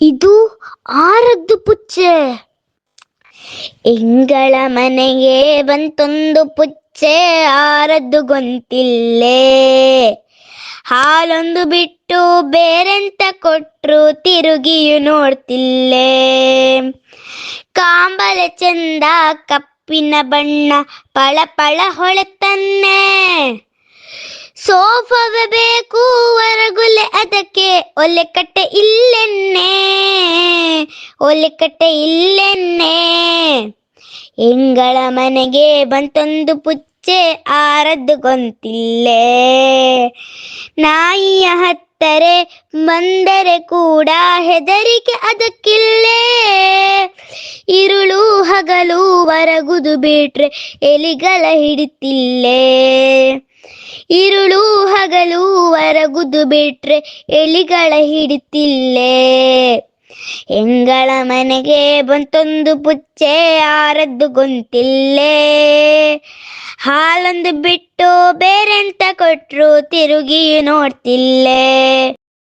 ಇದು ಆರದ್ದು ಪುಚ್ಚೆ ಎಂಗಳ ಮನೆಗೆ ಬಂತೊಂದು ಪುಚ್ಚೆ ಆರದ್ದು ಗೊಂತಿಲ್ಲೇ ಹಾಲೊಂದು ಬಿಟ್ಟು ಬೇರೆಂತ ಕೊಟ್ರು ತಿರುಗಿಯು ನೋಡ್ತಿಲ್ಲೇ ಕಾಂಬಲ ಚಂದ ಕಪ್ಪಿನ ಬಣ್ಣ ಪಳ ಪಳ ಹೊಳೆತನ್ನೆ ಸೋಫಾವೇ ಬೇಕು ಹೊರಗುಲೆ ಅದಕ್ಕೆ ಒಲೆ ಕಟ್ಟೆ ಇಲ್ಲೆನ್ನೆ ಒಲೆ ಕಟ್ಟೆ ಇಲ್ಲೆನ್ನೆ ಎಂಗಳ ಮನೆಗೆ ಬಂತೊಂದು ಪುಚ್ಚೆ ಆರದ್ದು ಗೊಂತಿಲ್ಲೇ. ನಾಯಿಯ ಹತ್ತರೆ ಬಂದರೆ ಕೂಡ ಹೆದರಿಕೆ ಅದಕ್ಕಿಲ್ಲೇ. ಇರುಳು ಹಗಲು ಹೊರಗುದು ಬಿಟ್ರೆ ಎಲಿಗಳ ಹಿಡಿತಿಲ್ಲೇ. ಇರುಳು ಹಗಲು ಹೊರಗುದು ಬಿಟ್ರೆ ಎಲಿಗಳ ಹಿಡಿತಿಲ್ಲೇ. ಎಂಗಳ ಮನೆಗೆ ಬಂತೊಂದು ಪುಚ್ಚೆ ಆರದ್ದು ಗೊಂತಿಲ್ಲೇ. ಹಾಲೊಂದು ಬಿಟ್ಟು ಬೇರೆಂತ ಕೊಟ್ರು ತಿರುಗಿ ನೋಡ್ತಿಲ್ಲೇ.